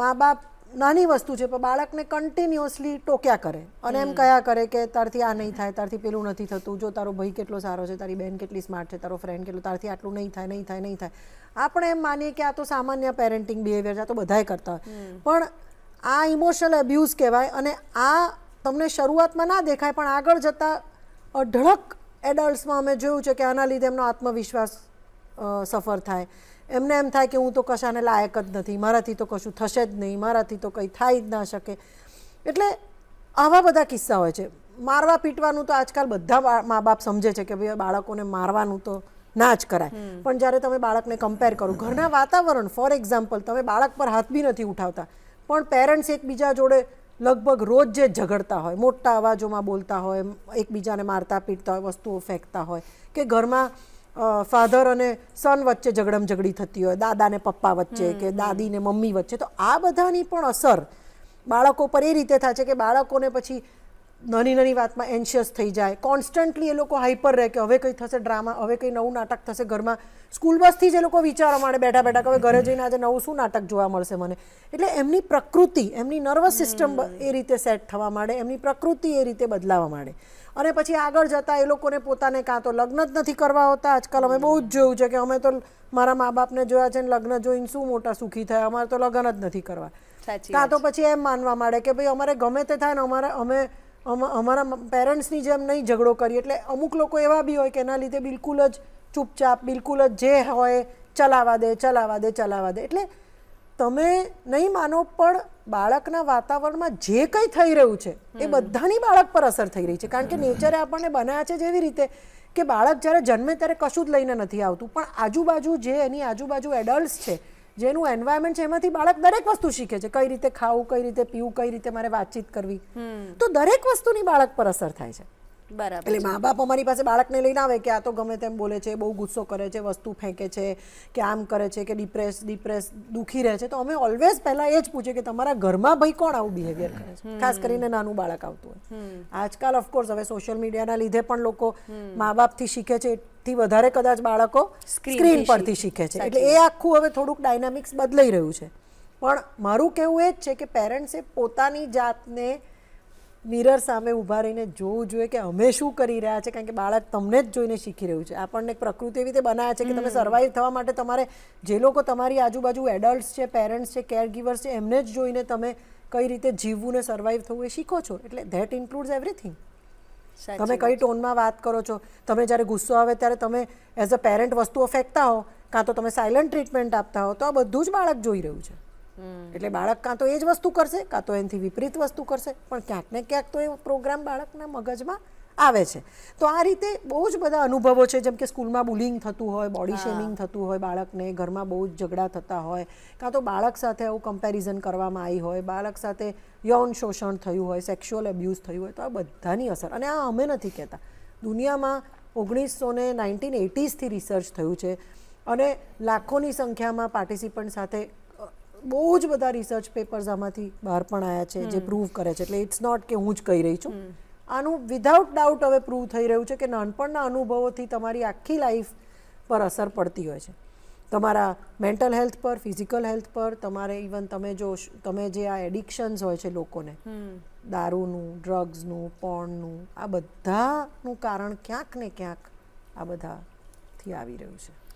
મા બાપ નાની વસ્તુ છે પણ બાળકને કન્ટિન્યુઅસલી ટોક્યા કરે. અને એમ કયા કરે કે તારથી આ નહીં થાય તારથી પેલું નથી થતું. જો તારો ભાઈ કેટલો સારો છે તારી બેન કેટલી સ્માર્ટ છે તારો ફ્રેન્ડ કેટલો તારથી આટલું નહીં થાય નહીં થાય નહીં થાય. આપણે એમ માનીએ કે આ તો સામાન્ય પેરેન્ટિંગ બિહેવિયર છે આ તો બધાય કરતા હોય. પણ આ ઇમોશનલ અબ્યુઝ કહેવાય અને આ તમને શરૂઆતમાં ના દેખાય પણ આગળ જતાં અઢળક એડલ્ટ્સમાં અમે જોયું છે કે આના લીધે એમનો આત્મવિશ્વાસ સફર થાય. એમને એમ થાય કે હું તો કશાને લાયક જ નથી. મારાથી તો કશું થશે જ નહીં. મારાથી તો કંઈ થાય જ ના શકે. એટલે આવા બધા કિસ્સા હોય છે. મારવા પીટવાનું તો આજકાલ બધા મા બાપ સમજે છે કે ભાઈ બાળકોને મારવાનું તો ના જ કરાય. પણ જ્યારે તમે બાળકને કમ્પેર કરો ઘરના વાતાવરણ ફોર એક્ઝામ્પલ તમે બાળક પર હાથ બી નથી ઉઠાવતા. પણ પેરેન્ટ્સ એકબીજા જોડે લગભગ રોજ જે ઝઘડતા હોય. મોટા અવાજોમાં બોલતા હોય એકબીજાને મારતા પીટતા હોય વસ્તુઓ ફેંકતા હોય. કે ઘરમાં ફાધર અને સન વચ્ચે ઝઘડમ ઝઘડી થતી હોય દાદાને પપ્પા વચ્ચે કે દાદીને મમ્મી વચ્ચે. તો આ બધાની પણ અસર બાળકો પર એ રીતે થાય છે કે બાળકોને પછી નાની નાની વાતમાં એન્શિયસ થઈ જાય. કોન્સ્ટન્ટલી એ લોકો હાઈપર રહે કે હવે કંઈ થશે ડ્રામા હવે કંઈ નવું નાટક થશે ઘરમાં. સ્કૂલ બસથી જ એ લોકો વિચારવા માંડે બેઠા બેઠા કે હવે ઘરે જઈને આજે નવું શું નાટક જોવા મળશે મને? એટલે એમની પ્રકૃતિ એમની નર્વસ સિસ્ટમ એ રીતે સેટ થવા માંડે એમની પ્રકૃતિ એ રીતે બદલાવા માંડે. અને પછી આગળ જતાં એ લોકોને પોતાને કાં તો લગ્ન જ નથી કરવા હોતા. આજકાલ અમે બહુ જ જોયું છે કે અમે તો મારા મા બાપને જોયા છે ને લગ્ન જોઈને શું મોટા સુખી થયા. અમારે તો લગ્ન જ નથી કરવા. કાં તો પછી એમ માનવા માંડે કે ભાઈ અમારે ગમે તે થાય ને અમારે અમે અમ- અમારા પેરેન્ટ્સની જેમ નહીં ઝઘડો કરીએ. એટલે અમુક લોકો એવા બી હોય કે એના લીધે બિલકુલ જ ચૂપચાપ બિલકુલ જ જે હોય ચલાવા દે ચલાવા દે ચલાવા દે. એટલે તમે નહીં માનો પણ બાળકના વાતાવરણમાં જે કંઈ થઈ રહ્યું છે એ બધાની બાળક પર અસર થઈ રહી છે. કારણ કે નેચરે આપણને બનાવ્યા છે જેવી રીતે કે બાળક જ્યારે જન્મે ત્યારે કશું જ લઈને નથી આવતું. પણ આજુબાજુ જે એની આજુબાજુ એડલ્ટ્સ છે જેનું એન્વાયરમેન્ટ છે એમાંથી બાળક દરેક વસ્તુ શીખે છે. કઈ રીતે ખાવું કઈ રીતે પીવું કઈ રીતે મારે વાતચીત કરવી. તો દરેક વસ્તુની બાળક પર અસર થાય છે. બરાબર એટલે મા બાપ અમારી પાસે બાળકને લઈને આવે કે આ તો ગમે તેમ બોલે છે બહુ ગુસ્સો કરે છે વસ્તુ ફેંકે છે કે આમ કરે છે કે ડિપ્રેસ ડિપ્રેસ દુખી રહે છે તો અમે ઓલવેઝ પહેલા એ જ પૂછે કે તમારા ઘરમાં ભાઈ કોણ આવું બિહેવિયર કરે છે? ખાસ કરીને નાનું બાળક આવતું હોય. આજકાલ ઓફકોર્સ હવે સોશિયલ મીડિયાના લીધે પણ લોકો મા બાપથી શીખે છે થી વધારે કદાચ બાળકો સ્ક્રીન પરથી શીખે. છે. એટલે એ આખું હવે થોડુંક ડાયનામિક્સ બદલાઈ રહ્યું છે. પણ મારું કહેવું એ જ છે કે પેરેન્ટ્સે પોતાની જાતને મિરર સામે ઊભા રહીને જોવું જોઈએ કે અમે શું કરી રહ્યા છે કારણ કે બાળક તમને જ જોઈને શીખી રહ્યું છે. આપણને એક પ્રકૃતિ એવી રીતે બનાવે છે કે તમે સર્વાઈવ થવા માટે તમારે જે લોકો તમારી આજુબાજુ એડલ્ટ્સ છે પેરેન્ટ્સ છે કેર ગીવર્સ છે એમને જ જોઈને તમે કઈ રીતે જીવવું ને સર્વાઈવ થવું એ શીખો છો. એટલે ધેટ ઇન્ક્લુડ્સ એવરીથિંગ તમે કઈ ટોનમાં વાત કરો છો તમે જ્યારે ગુસ્સો આવે ત્યારે તમે એઝ અ પેરેન્ટ વસ્તુઓ ફેંકતા હો કાં તો તમે સાયલન્ટ ટ્રીટમેન્ટ આપતા હો તો આ બધું જ બાળક જોઈ રહ્યું છે. એટલે બાળક કાં તો એ જ વસ્તુ કરશે કાં તો એનાથી વિપરીત વસ્તુ કરશે પણ ક્યાંક ને ક્યાંક તો એ પ્રોગ્રામ બાળકના મગજમાં આવે છે. તો આ રીતે બહુ જ બધા અનુભવો છે જેમ કે સ્કૂલમાં બુલિંગ થતું હોય બોડી શેમિંગ થતું હોય બાળકને ઘરમાં બહુ જ ઝઘડા થતા હોય કાં તો બાળક સાથે આવું કમ્પેરિઝન કરવામાં આવી હોય બાળક સાથે યૌન શોષણ થયું હોય સેક્સ્યુઅલ એબ્યુઝ થયું હોય તો આ બધાની અસર. અને આ અમે નથી કહેતા. દુનિયામાં ઓગણીસો ને નાઇન્ટીન એટીઝથી રિસર્ચ થયું છે અને લાખોની સંખ્યામાં પાર્ટિસિપન્ટ સાથે બહુ જ બધા રિસર્ચ પેપર્સ આમાંથી બહાર પણ આવ્યા છે જે પ્રૂવ કરે છે. એટલે ઇટ્સ નોટ કે હું જ કહી રહી છું. આનું વિધાઉટ ડાઉટ હવે પ્રૂવ થઈ રહ્યું છે કે નાનપણના અનુભવોથી તમારી આખી લાઈફ પર અસર પડતી હોય છે. તમારા મેન્ટલ હેલ્થ પર ફિઝિકલ હેલ્થ પર તમારે ઇવન તમે જો તમે જે આ એડિક્શન્સ હોય છે લોકોને દારૂનું ડ્રગ્સનું પોણનું આ બધાનું કારણ ક્યાંક ને ક્યાંક આ બધાથી આવી રહ્યું છે.